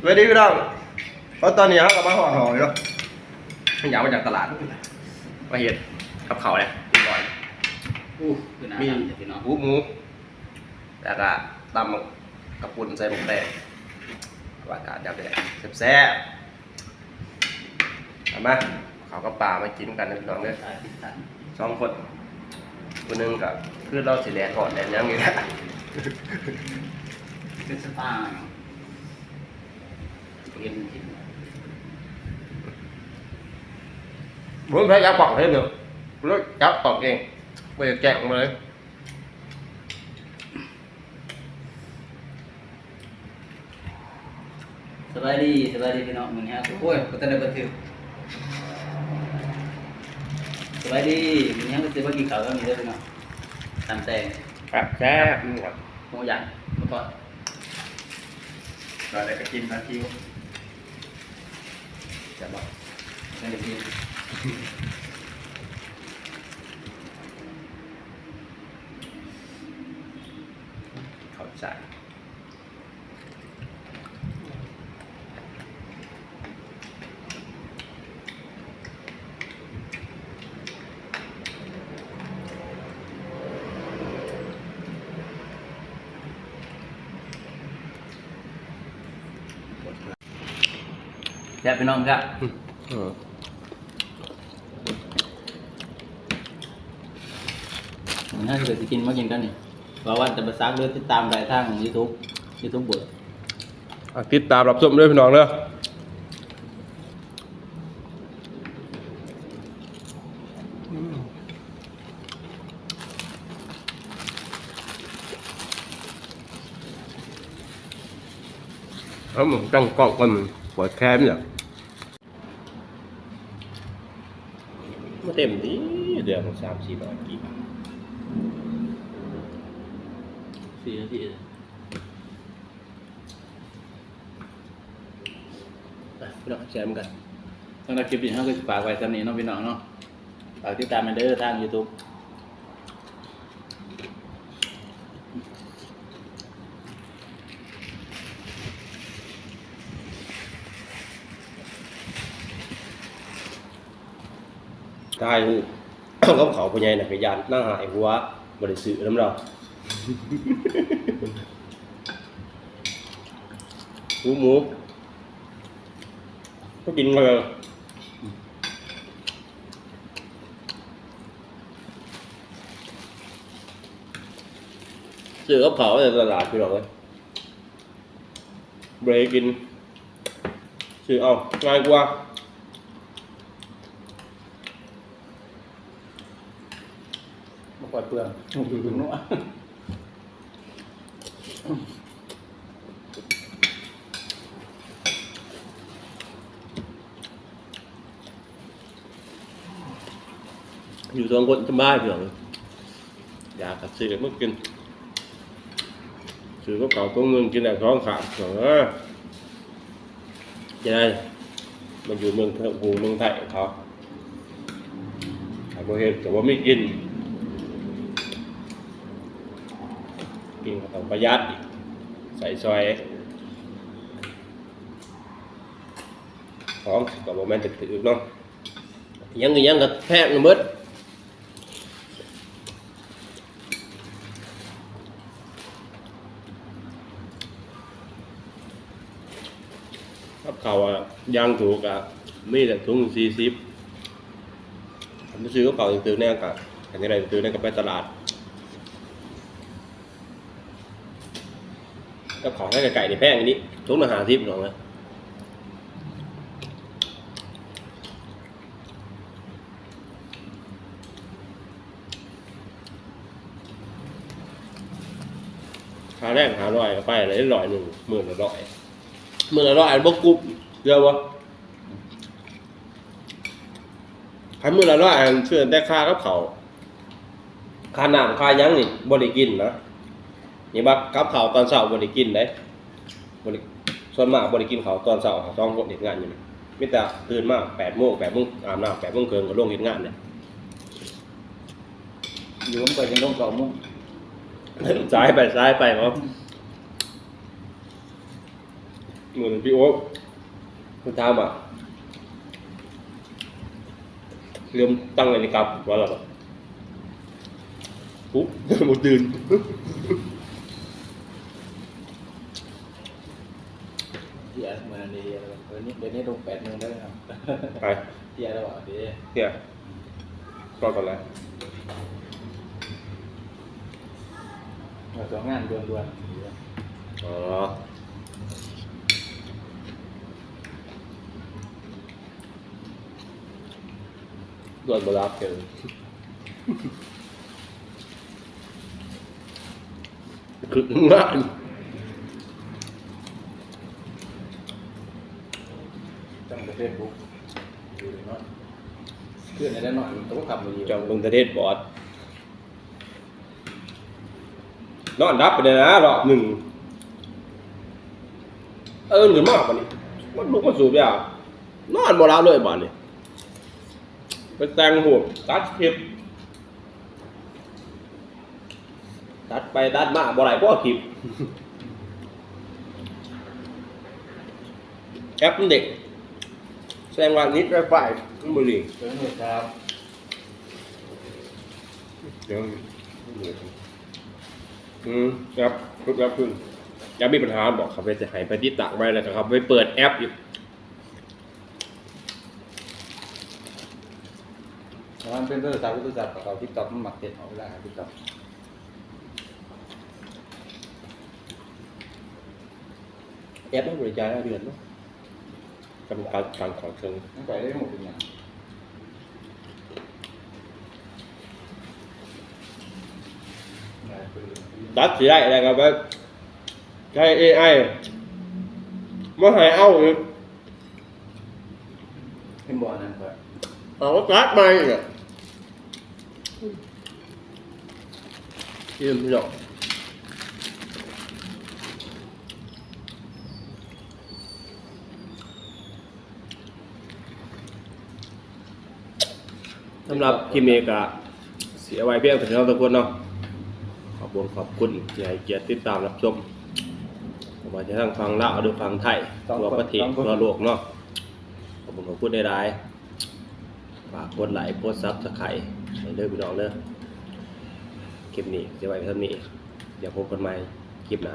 สวัสดีพี่น้องเพราะตอนนี้เขากลับมาห่อหอยเนาะอยากมาจากตลาดมาเห็ดกับเขาวเลยเรียบร้อยอู้คือหนามีดำเลยพี่น้องหมูหมูแล้วก็ตำกับปุ่นใส่หมูแดงอากาศยามแดดแซ่บๆเอามาเขาวกับปลามากินกันนะพี่น้องเด้อตายติดตันสองคนคนหนึงกับคือเราสิแลก่อนแลนยังอยู่นะ เป็นสตาร์เนาะ เรียนกินผมพยายามบอกให้เดี๋ยวแล้วจับตอกเองไม่ได้แกะออกมาเลยสบายดีสบายดีพี่น้องมึงฮะโอ้ยก็ต้องได้บันทึกสบายดีมึงยังก็จะว่ากินข้าวแล้วมีเด้อพี่น้องตามแต่ครับแซ่บนี่ครับโมยันมาก่อนเราได้ก็กินนาทีจะบอกไม่ได้กิน เข้าใจหมดละ แซ่บพี่น้องครับอืมมึงฮะเกิดจะกินมากินกันนี่เพราะว่าจะไปซักเลือติดตามรายทางของยูทูบยูทูบเบอร์ติดตามรับชมด้วยพี่น้องเด้อเอาหมึงตั้งกล้องกัน ปวดแคมเนี่ยมาเต็มดีเดือนสามสี่ร้อยกี่บาทสี่นาทีอะพี่น้องแชร์กันสำหรับคลิปนี้เราก็ฝากไว้สำนี้เนาะพี่น้องเนาะฝากติดตามมาเด้อทาง YouTube กายเขาเขาพญายน่ะพยานหน้าหายหัวบริสุทธิ์น้ำเราหูหมูก็กินเลยซื้อกับเขาในตลาดพี่น้องเลยเบรกินซื้อเอาง่ายกว่า บ่ปล่อยเปลืองถึงนู้นอยู่สองคนสบายเพื่อนอยากกับซื้อมากินซื้อก็เก่าตัวเงินกินแต่ท้องขาดเออจะได้มันอยู่เมืองเทอกูเมืองไทยเขาแต่พอเห็นแต่ว่าไม่กิน กินก็ต้องประหยัดอีกใส่ซอยของกับโมเมนต์ถือๆเนาะยังยังก็แพงเบิดกับเขาวอะยางถูกอะมีแต่ถุงสี่สิบผมซื้อกับเขาตื่นแน่กับอันนี้อะไรตื่นแน่กับไปตลาด กับของให้ไก่ในแป้งอันนี้ถุงละห้าสิบหรอกนะค่าแรกหาร้อยไปอะไรร้อยหนึ่งหมื่นละร้อยเมื่อเราอ่านบกกุบเดียวะคันเมื่อเราอ่านเชื่อแต่ค่ากับเขาค่าน้ำค่ายั้งนี่บริกินนะ นี่บักกับเขาวตอนเช้าบริกินได้บริส่วนมากบริกินเขาวตอนเช้าเขาต้องเห็นงานอยู่นี่มิแต่ตื่นมาแปดโมงแปดโมงอาบน้ำแปดโมงเกินก็ลงเห็นงานเนี่ยอยู่ผมก็ยังต้องเก่ามุ่งซ้ายไปซ้ายไปครับเหมือนพี่โอ๊คคุณทามอะเริ่มตั้งนาฬิกาปลุกว่าแล้วปุ๊บหมดตื่น ที่แอดมาดี อะไรแบบเออนี่เดี๋ยวนี้ลงแปดโมงได้แล้วครับไปที่แอดแล้วบอกดีเนี่ยก็ก่อนเลยมาสองงานด่วนอ๋อด่วนบรับเกินคืองาน ๆตั้งแต่ เฟซบุ๊กดูเลยเนาะเพื่อนในด้านหน่อยมันต้องขับมาดีจองลงประเทศบอสนอนรับไปเลยนะรอบหนึ่งเออเหนือมากกว่านี้มันลุกมาสูบยานอนบ่รับเลยบ้านนี่ไปแต่งหัวตัดคลิปตัดไปตัดมาบ่ไราะคลิปแอปเด็ก แสดงว่านิดไวไฟมันบุหรี่เพื่อนเนี่ยครับเดี๋ยวอืมครับพึ่งครับพึ่งอยังมีปัญหาบอกครับไปจะให้ไปที่ต่างไว้แล้วครับ ไปเปิดแอปอีกแต่ว่ามันเป็นโทรศัพท์โทรศัพท์กับเราทิกต็อกมันหมักเต็ดเอาเวลาทิกต็อกแอปต้องบริจาคได้เดือนเนาะ กำกับการของเครื่องตั้งแต่ได้หมดเป็นอย่างได้ไปเลยตัดสิได้อะไรครับว่าใช้ AI มาให้เอาอีกเห็นบ่อนั่นก็เอาก็ตัดมาอีกอะยืมหยอก สำหรับคลิปนี้ก็เสียไว้เพียงแต่เท่าทุกคนเนาะขอบคุณขอบคุณที่ให้เกียรติติดตามรับชมผมว่าจะทั้งฟังลาวหรือฟังไทยทั่วประเทศทั่วโลกเนาะขอบคุณขอบคุณได้หลายฝากกดไลค์กดซับสไครต์ให้เด้อพี่น้องเด้อคลิปนี้จะไว้เท่านี้เดี๋ยวพบกันใหม่คลิปหน้า